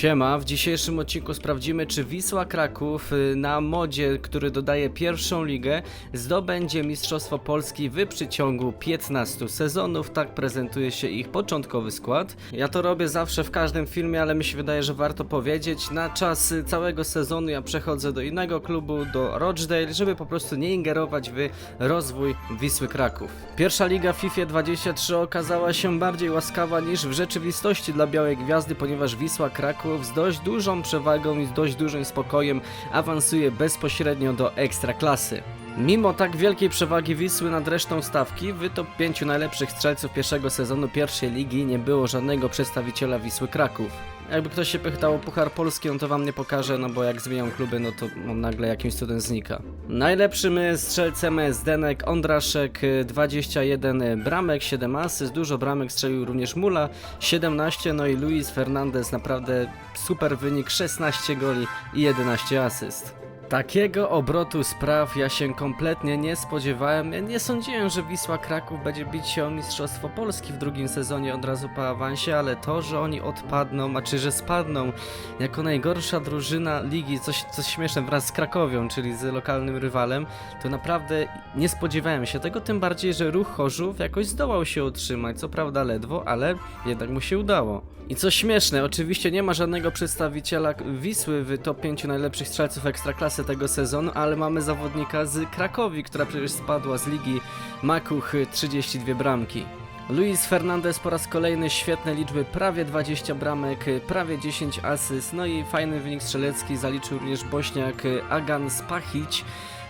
Siema, w dzisiejszym odcinku sprawdzimy, czy Wisła Kraków y, na modzie, który dodaje pierwszą ligę, zdobędzie Mistrzostwo Polski w przeciągu 15 sezonów. Tak prezentuje się ich początkowy skład. Ja to robię zawsze w każdym filmie, ale mi się wydaje, że warto powiedzieć. Na czas y, całego sezonu ja przechodzę do innego klubu, do Rochdale, żeby po prostu nie ingerować w rozwój Wisły Kraków. Pierwsza liga FIFA 23 okazała się bardziej łaskawa niż w rzeczywistości dla Białej Gwiazdy, ponieważ Wisła Kraków z dość dużą przewagą i z dość dużym spokojem awansuje bezpośrednio do ekstraklasy. Mimo tak wielkiej przewagi Wisły nad resztą stawki, w top 5 najlepszych strzelców pierwszego sezonu pierwszej ligi nie było żadnego przedstawiciela Wisły Kraków. Jakby ktoś się pytał o Puchar Polski, on to wam nie pokaże, no bo jak zmienią kluby, no to on nagle jakimś cudem znika. Najlepszym y, strzelcem jest Denek Ondraszek, y, 21 bramek, 7 asyst, dużo bramek strzelił również Mula, 17, no i Luis Fernandez, naprawdę super wynik, 16 goli i 11 asyst. Takiego obrotu spraw ja się kompletnie nie spodziewałem. Ja nie sądziłem, że Wisła Kraków będzie bić się o Mistrzostwo Polski w drugim sezonie od razu po awansie, ale to, że oni odpadną, a czy że spadną jako najgorsza drużyna ligi, coś, coś śmieszne, wraz z Krakowią, czyli z lokalnym rywalem, to naprawdę nie spodziewałem się tego, tym bardziej, że ruch Chorzów jakoś zdołał się utrzymać, co prawda ledwo, ale jednak mu się udało. I co śmieszne, oczywiście nie ma żadnego przedstawiciela Wisły w top 5 najlepszych strzelców ekstraklasy tego sezonu, ale mamy zawodnika z Krakowi, która przecież spadła z ligi Makuch 32 bramki. Luis Fernandez po raz kolejny świetne liczby, prawie 20 bramek, prawie 10 asyst, no i fajny wynik strzelecki zaliczył również Bośniak Agan Spachić,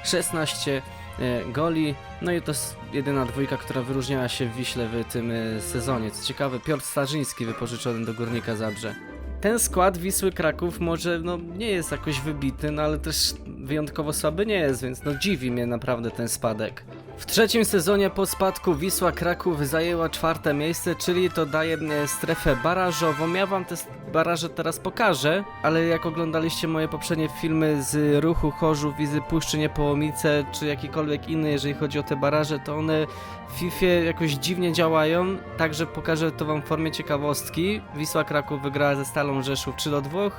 16 e, goli, no i to jedyna dwójka, która wyróżniała się w Wiśle w tym e, sezonie. Co ciekawe, Piotr Starzyński wypożyczony do Górnika Zabrze. Ten skład Wisły Kraków może no, nie jest jakoś wybitny, no ale też wyjątkowo słaby nie jest, więc no dziwi mnie naprawdę ten spadek. W trzecim sezonie po spadku Wisła Kraków zajęła czwarte miejsce, czyli to daje e, strefę barażową. Ja wam te baraże teraz pokażę, ale jak oglądaliście moje poprzednie filmy z ruchu Chorzów i z Puszczy Niepołomice, czy jakikolwiek inny, jeżeli chodzi o te baraże, to one w FIFA jakoś dziwnie działają, także pokażę to wam w formie ciekawostki. Wisła Kraków wygrała ze Stalą Rzeszów 3 do 2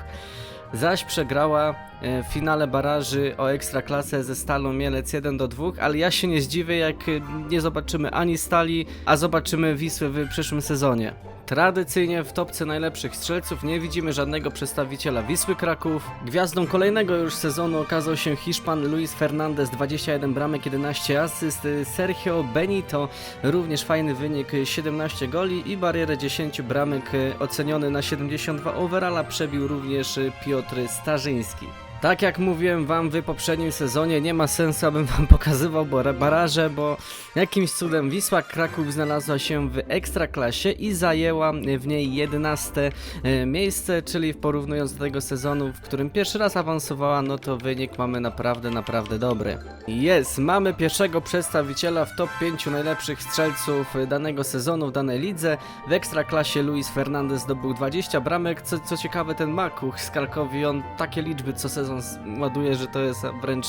zaś przegrała w finale baraży o ekstraklasę ze Stalą Mielec 1 do 2, ale ja się nie zdziwię jak e, nie zobaczymy ani Stali, a zobaczymy Wisły w przyszłym sezonie. Tradycyjnie w topce najlepszych strzelców nie widzimy żadnego przedstawiciela Wisły Kraków. Gwiazdą kolejnego już sezonu okazał się Hiszpan Luis Fernandez, 21 bramek, 11 asyst, Sergio Benito, również fajny wynik, 17 goli i barierę 10 bramek e, oceniony na 72 overalla przebił również e, Piotr Starzyński. Tak jak mówiłem wam w poprzednim sezonie, nie ma sensu, abym wam pokazywał bara- baraże, bo jakimś cudem Wisła Kraków znalazła się w ekstraklasie i zajęła w niej 11 e, miejsce, czyli porównując do tego sezonu, w którym pierwszy raz awansowała, no to wynik mamy naprawdę, naprawdę dobry. Jest, mamy pierwszego przedstawiciela w top 5 najlepszych strzelców danego sezonu w danej lidze. W ekstraklasie Luis Fernandez zdobył 20 bramek, co, co ciekawe ten Makuch z Krakowi, on takie liczby co sezon ładuje, że to jest wręcz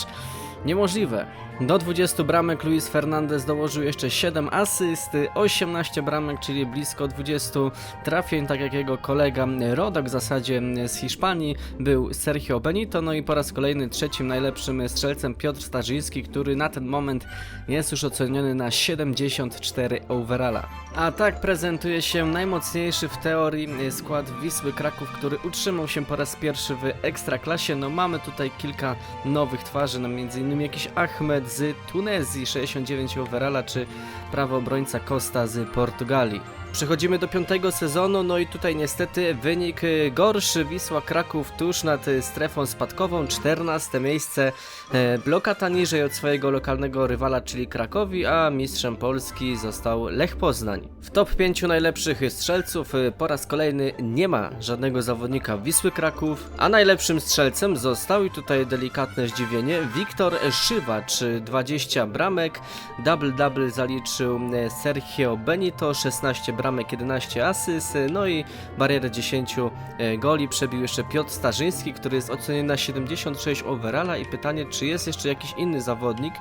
niemożliwe. Do 20 bramek Luis Fernandez dołożył jeszcze 7 asyst, 18 bramek, czyli blisko 20 trafień, tak jak jego kolega Rodok w zasadzie z Hiszpanii był Sergio Benito, no i po raz kolejny trzecim najlepszym strzelcem Piotr Starzyński, który na ten moment jest już oceniony na 74 overalla. A tak prezentuje się najmocniejszy w teorii skład Wisły Kraków, który utrzymał się po raz pierwszy w Ekstraklasie. No mamy tutaj kilka nowych twarzy, no między innymi jakiś Ahmed z Tunezji, 69 overalla, czy prawy obrońca Costa z Portugalii. Przechodzimy do piątego sezonu, no i tutaj niestety wynik y, gorszy. Wisła Kraków tuż nad y, strefą spadkową, 14 miejsce, e, blokata niżej od swojego lokalnego rywala, czyli Krakowi, a mistrzem Polski został Lech Poznań. W top 5 najlepszych strzelców y, po raz kolejny nie ma żadnego zawodnika Wisły Kraków, a najlepszym strzelcem został i tutaj delikatne zdziwienie Wiktor Szywacz, y, 20 bramek, double-double zaliczył Sergio Benito, 16 bramek bramek, 11 asyst, y, no i barierę 10 e, goli przebił jeszcze Piotr Starzyński, który jest oceniony na 76 overalla i pytanie, czy jest jeszcze jakiś inny zawodnik?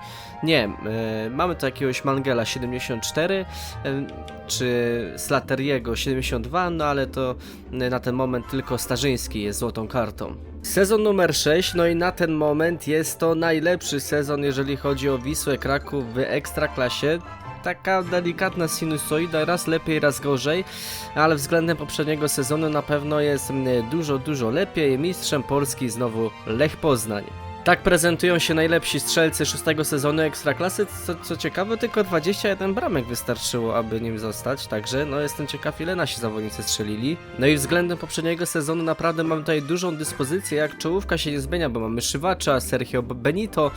Nie, e, mamy tu jakiegoś Mangela 74, e, czy Slateriego 72, no ale to na ten moment tylko Starzyński jest złotą kartą. Sezon numer 6, no i na ten moment jest to najlepszy sezon, jeżeli chodzi o Wisłę Kraków w Ekstraklasie. Taka delikatna sinusoida, raz lepiej, raz gorzej, ale względem poprzedniego sezonu na pewno jest mm, dużo, dużo lepiej. Mistrzem Polski znowu Lech Poznań. Tak prezentują się najlepsi strzelcy szóstego sezonu Ekstraklasy. Co, co ciekawe, tylko 21 bramek wystarczyło, aby nim zostać. Także no jestem ciekaw, ile nasi zawodnicy strzelili. No i względem poprzedniego sezonu naprawdę mamy tutaj dużą dyspozycję, jak czołówka się nie zmienia, bo mamy Szywacza, Sergio Benito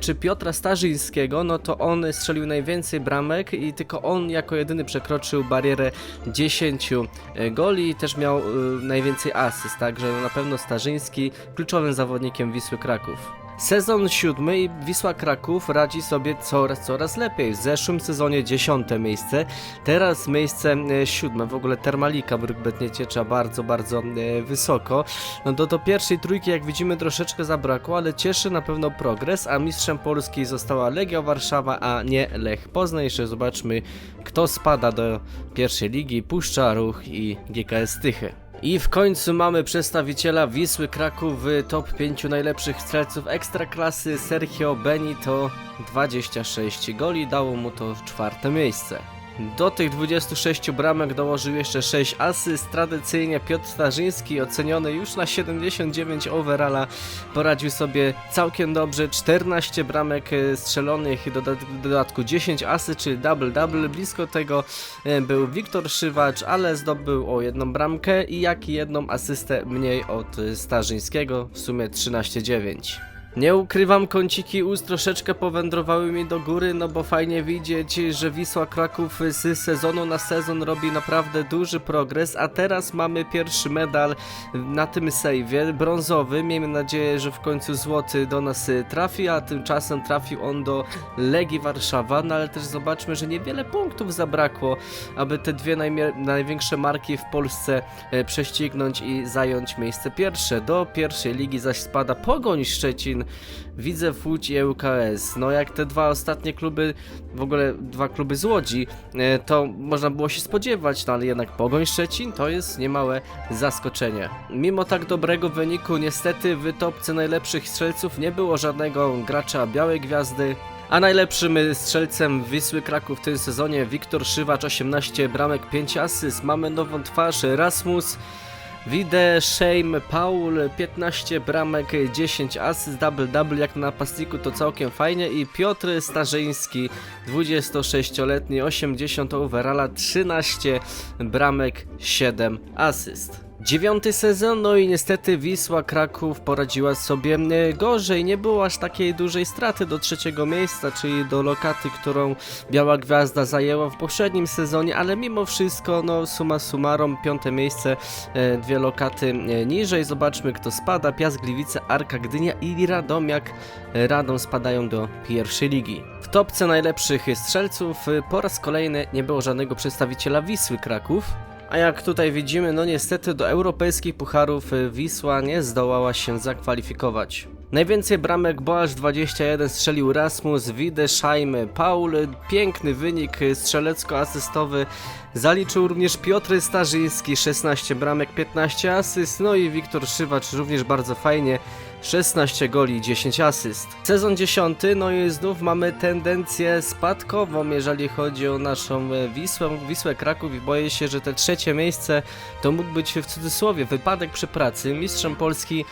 czy Piotra Starzyńskiego, no to on strzelił najwięcej bramek i tylko on jako jedyny przekroczył barierę 10 e, goli i też miał e, najwięcej asyst, także no na pewno Starzyński kluczowym zawodnikiem Wisły Kraków. Sezon siódmy i Wisła Kraków radzi sobie coraz, coraz lepiej. W zeszłym sezonie dziesiąte miejsce, teraz miejsce e, siódme. W ogóle Termalika Brukbet nie ciecza bardzo, bardzo e, wysoko. No do, do pierwszej trójki, jak widzimy, troszeczkę zabrakło, ale cieszy na pewno progres, a mistrzem Polski została Legia Warszawa, a nie Lech Poznań. Jeszcze zobaczmy, kto spada do pierwszej ligi. Puszcza Ruch i GKS Tychy. I w końcu mamy przedstawiciela Wisły Kraków w top 5 najlepszych strzelców ekstraklasy Sergio Benito 26 goli, dało mu to czwarte miejsce. Do tych 26 bramek dołożył jeszcze 6 asyst. Tradycyjnie Piotr Starzyński, oceniony już na 79 overalla, poradził sobie całkiem dobrze. 14 bramek e, strzelonych, w dodatku 10 asyst, czyli double-double. Blisko tego e, był Wiktor Szywacz, ale zdobył o jedną bramkę i jak i jedną asystę mniej od Starzyńskiego, w sumie 13-9. Nie ukrywam, kąciki ust troszeczkę powędrowały mi do góry, no bo fajnie widzieć, że Wisła Kraków z sezonu na sezon robi naprawdę duży progres, a teraz mamy pierwszy medal na tym sejwie, brązowy. Miejmy nadzieję, że w końcu złoty do nas trafi, a tymczasem trafił on do Legii Warszawa, no ale też zobaczmy, że niewiele punktów zabrakło, aby te dwie największe marki w Polsce e, prześcignąć i zająć miejsce pierwsze. Do pierwszej ligi zaś spada Pogoń Szczecin, Widzew Łódź i ŁKS. No jak te dwa ostatnie kluby, w ogóle dwa kluby z Łodzi, e, to można było się spodziewać, no ale jednak Pogoń Szczecin to jest niemałe zaskoczenie. Mimo tak dobrego wyniku, niestety w topce najlepszych strzelców nie było żadnego gracza Białej Gwiazdy, a najlepszym strzelcem Wisły Kraków w tym sezonie Wiktor Szywacz 18 bramek 5 asyst. Mamy nową twarz Rasmus Wide Shame Paul 15 bramek 10 asyst double double jak na napastniku to całkiem fajnie i Piotr Starzyński 26-letni 80 overalla 13 bramek 7 asyst. Dziewiąty sezon, no i niestety Wisła Kraków poradziła sobie e, gorzej. Nie było aż takiej dużej straty do trzeciego miejsca, czyli do lokaty, którą Biała Gwiazda zajęła w poprzednim sezonie, ale mimo wszystko, no summa summarum, piąte miejsce, e, dwie lokaty e, niżej. Zobaczmy kto spada. Piast Gliwice, Arka Gdynia i Radomiak Radom spadają do pierwszej ligi. W topce najlepszych strzelców po raz kolejny nie było żadnego przedstawiciela Wisły Kraków. A jak tutaj widzimy, no niestety do europejskich pucharów y, Wisła nie zdołała się zakwalifikować. Najwięcej bramek, bo aż 21 strzelił Rasmus, Widesheim, Paul, piękny wynik strzelecko-asystowy. Zaliczył również Piotr Starzyński, 16 bramek, 15 asyst, no i Wiktor Szywacz również bardzo fajnie, 16 goli, 10 asyst. Sezon 10, no i znów mamy tendencję spadkową, jeżeli chodzi o naszą Wisłę, Wisłę Kraków i boję się, że te trzecie miejsce to mógł być w cudzysłowie wypadek przy pracy. Mistrzem Polski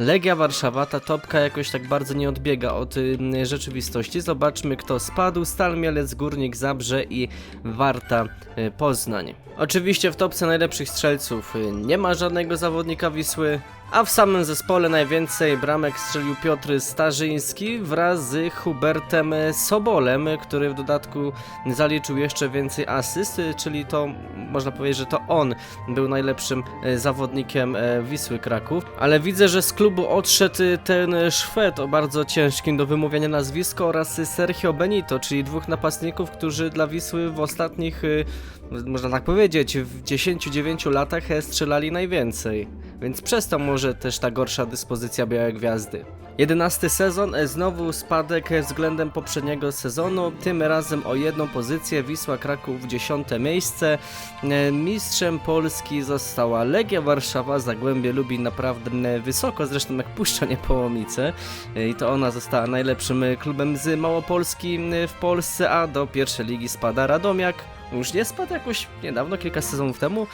Legia Warszawa, ta topka jakoś tak bardzo nie odbiega od y, rzeczywistości. Zobaczmy kto spadł. Stal Mielec, Górnik Zabrze i Warta y, Poznań. Oczywiście w topce najlepszych strzelców y, nie ma żadnego zawodnika Wisły. A w samym zespole najwięcej bramek strzelił Piotr Starzyński wraz z Hubertem Sobolem, który w dodatku zaliczył jeszcze więcej asyst, y, czyli to można powiedzieć, że to on był najlepszym e, zawodnikiem Wisły Kraków. Ale widzę, że z klubu odszedł y, ten Szwed o bardzo ciężkim do wymówienia nazwisko oraz Sergio Benito, czyli dwóch napastników, którzy dla Wisły w ostatnich y, można tak powiedzieć, w 10-9 latach strzelali najwięcej. Więc przez to może też ta gorsza dyspozycja Białej Gwiazdy. 11 sezon, e, znowu spadek względem poprzedniego sezonu, tym razem o jedną pozycję, Wisła Kraków 10 miejsce. E, Mistrzem Polski została Legia Warszawa, Zagłębie Lubin naprawdę wysoko, zresztą jak Puszcza Niepołomice. E, I to ona została najlepszym klubem z Małopolski w Polsce, a do pierwszej ligi spada Radomiak. Już nie spadł jakoś niedawno, kilka sezonów temu.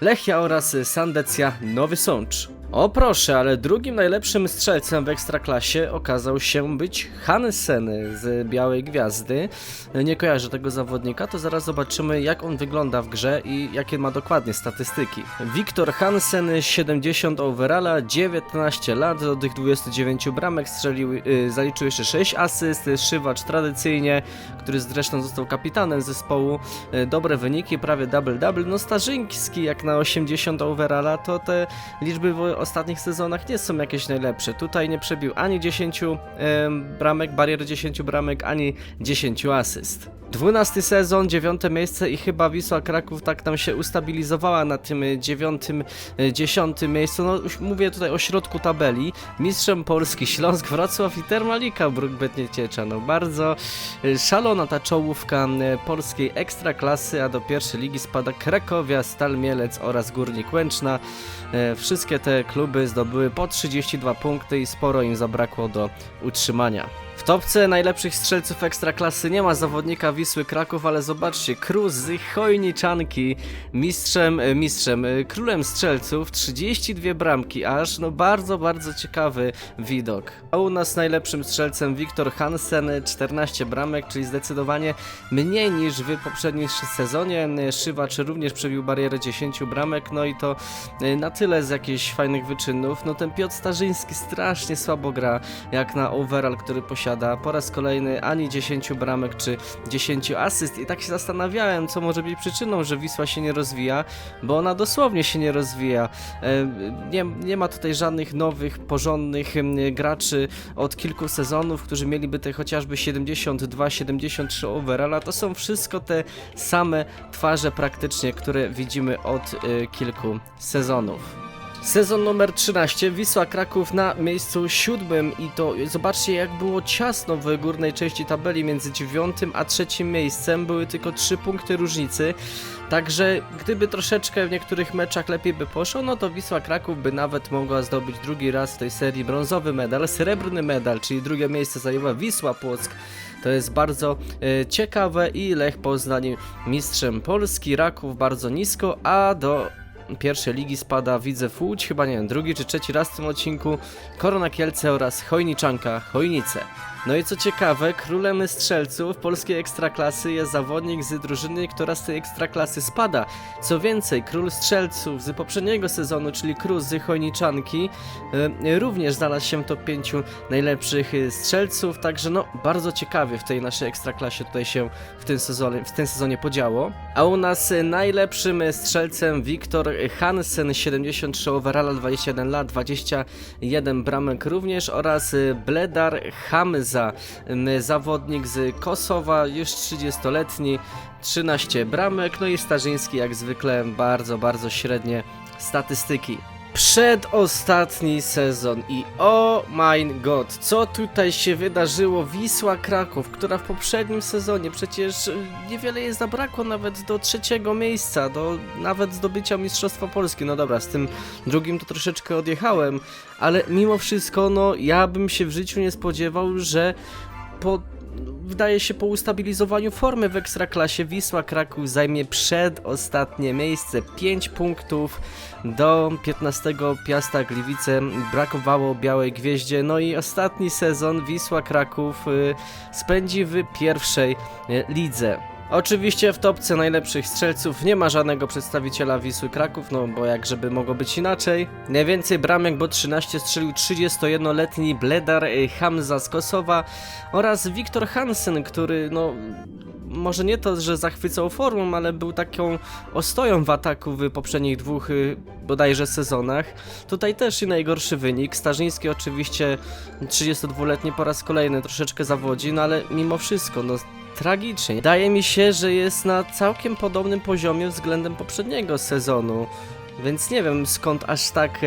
Lechia oraz Sandecja Nowy Sącz. O proszę, ale drugim najlepszym strzelcem w Ekstraklasie okazał się być Hansen z Białej Gwiazdy. Nie kojarzę tego zawodnika, to zaraz zobaczymy jak on wygląda w grze i jakie ma dokładnie statystyki. Wiktor Hansen, 70 overalla, 19 lat, do tych 29 bramek strzelił, yy, zaliczył jeszcze 6 asyst, Szywacz tradycyjnie, który zresztą został kapitanem zespołu, yy, dobre wyniki, prawie double-double, no Starzyński jak na 80 overalla, to te liczby ostatnich sezonach nie są jakieś najlepsze. Tutaj nie przebił ani 10 em, bramek, bariery 10 bramek, ani 10 asyst. 12 sezon, 9 miejsce i chyba Wisła Kraków tak tam się ustabilizowała na tym 9, 10 miejscu. No mówię tutaj o środku tabeli. Mistrzem Polski Śląsk, Wrocław i Termalika Bruk Nieciecza. No bardzo e, szalona ta czołówka e, polskiej ekstraklasy, a do pierwszej ligi spada Krakowia, Stal Mielec oraz Górnik Łęczna. E, Wszystkie te kluby zdobyły po 32 punkty i sporo im zabrakło do utrzymania. W topce najlepszych strzelców ekstraklasy nie ma zawodnika Wisły Kraków, ale zobaczcie, Cruz z Chojniczanki, mistrzem, e, mistrzem, e, królem strzelców, 32 bramki aż, no bardzo, bardzo ciekawy widok. A u nas najlepszym strzelcem Wiktor Hansen, 14 bramek, czyli zdecydowanie mniej niż w poprzednim sezonie. E, Szywacz również przebił barierę 10 bramek, no i to e, na tyle z jakichś fajnych wyczynów. No ten Piotr Starzyński strasznie słabo gra, jak na overall, który posiada. Po raz kolejny ani 10 bramek, czy 10 asyst. I tak się zastanawiałem, co może być przyczyną, że Wisła się nie rozwija, bo ona dosłownie się nie rozwija. E, Nie, nie ma tutaj żadnych nowych, porządnych graczy od kilku sezonów, którzy mieliby te chociażby 72-73 overalla. To są wszystko te same twarze praktycznie, które widzimy od e, kilku sezonów. Sezon numer 13, Wisła Kraków na miejscu siódmym i to zobaczcie jak było ciasno w górnej części tabeli między dziewiątym a trzecim miejscem, były tylko 3 punkty różnicy, także gdyby troszeczkę w niektórych meczach lepiej by poszło, no to Wisła Kraków by nawet mogła zdobyć drugi raz w tej serii brązowy medal, srebrny medal, czyli drugie miejsce zajęła Wisła Płock. To jest bardzo e, ciekawe i Lech Poznań mistrzem Polski, Raków bardzo nisko, a do pierwszej ligi spada Widzę Łódź, chyba nie wiem, drugi czy trzeci raz w tym odcinku, Korona Kielce oraz Chojniczanka Chojnice. No i co ciekawe, królem strzelców polskiej ekstraklasy jest zawodnik z drużyny, która z tej ekstraklasy spada. Co więcej, król strzelców z poprzedniego sezonu, czyli z Chojniczanki, e, również znalazł się w top 5 najlepszych e, strzelców, także no bardzo ciekawie w tej naszej ekstraklasie tutaj się w tym sezonie, w tym sezonie podziało. A u nas najlepszym strzelcem Wiktor Hansen, 73 overalla, 21 lat, 21 bramek również oraz e, Bledar Hamza, m, zawodnik z Kosowa, już 30-letni, 13 bramek, no i Starzyński jak zwykle bardzo, bardzo średnie statystyki. Przedostatni sezon i oh my god, co tutaj się wydarzyło? Wisła Kraków, która w poprzednim sezonie przecież y, niewiele jej zabrakło nawet do trzeciego miejsca, do nawet zdobycia Mistrzostwa Polski. No dobra, z tym drugim to troszeczkę odjechałem, ale mimo wszystko, no ja bym się w życiu nie spodziewał, że po wydaje się po ustabilizowaniu formy w Ekstraklasie. Wisła Kraków zajmie przedostatnie miejsce. 5 punktów do 15 Piasta Gliwice. Brakowało Białej Gwieździe. No i ostatni sezon Wisła Kraków y, spędzi w pierwszej y, lidze Oczywiście w topce najlepszych strzelców nie ma żadnego przedstawiciela Wisły Kraków, no bo jak żeby mogło być inaczej. Najwięcej bramek, bo 13 strzelił 31-letni Bledar y, Hamza z Kosowa oraz Wiktor Hansen, który no może nie to, że zachwycał formą, ale był taką ostoją w ataku w poprzednich dwóch y, bodajże sezonach. Tutaj też i najgorszy wynik. Starzyński oczywiście 32-letni po raz kolejny troszeczkę zawodzi, no ale mimo wszystko, no tragicznie. Wydaje mi się, że jest na całkiem podobnym poziomie względem poprzedniego sezonu. Więc nie wiem skąd aż tak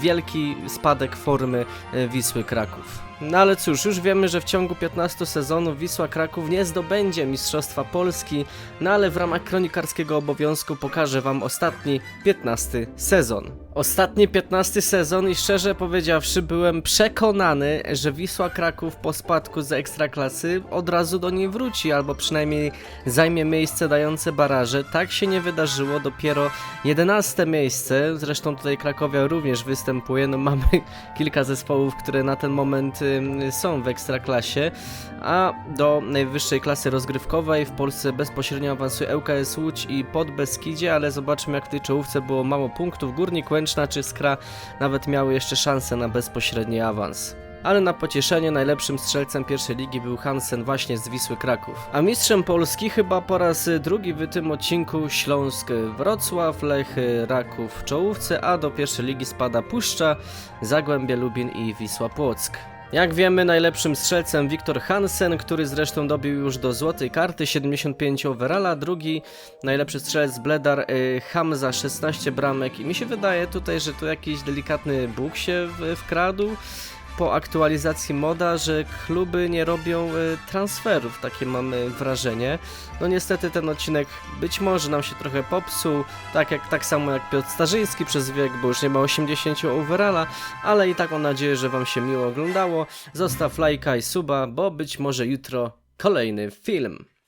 wielki spadek formy e, Wisły Kraków. No ale cóż, już wiemy, że w ciągu 15 sezonów Wisła Kraków nie zdobędzie Mistrzostwa Polski, no ale w ramach kronikarskiego obowiązku pokażę wam ostatni 15 sezon. Ostatni 15 sezon i szczerze powiedziawszy byłem przekonany, że Wisła Kraków po spadku z Ekstraklasy od razu do niej wróci, albo przynajmniej zajmie miejsce dające baraże. Tak się nie wydarzyło, dopiero 11 miejsce, zresztą tutaj Krakowia również występuje, no mamy kilka zespołów, które na ten moment są w Ekstraklasie, a do najwyższej klasy rozgrywkowej w Polsce bezpośrednio awansuje ŁKS Łódź i Podbeskidzie, ale zobaczmy jak w tej czołówce było mało punktów. Górnik Łęczna czy Skra nawet miały jeszcze szansę na bezpośredni awans. Ale na pocieszenie najlepszym strzelcem pierwszej ligi był Hansen właśnie z Wisły Kraków. A mistrzem Polski chyba po raz drugi w tym odcinku Śląsk Wrocław, Lech Raków w czołówce, a do pierwszej ligi spada Puszcza, Zagłębie Lubin i Wisła Płock. Jak wiemy, najlepszym strzelcem Wiktor Hansen, który zresztą dobił już do złotej karty 75 overalla, drugi najlepszy strzelec Bledar y, Hamza 16 bramek. I mi się wydaje tutaj, że tu jakiś delikatny bóg się wkradł po aktualizacji moda, że kluby nie robią y, transferów, takie mamy wrażenie. No niestety ten odcinek być może nam się trochę popsuł, tak jak tak samo jak Piotr Starzyński przez wiek, bo już nie ma 80 overalla, ale i tak mam nadzieję, że wam się miło oglądało. Zostaw lajka i suba, bo być może jutro kolejny film.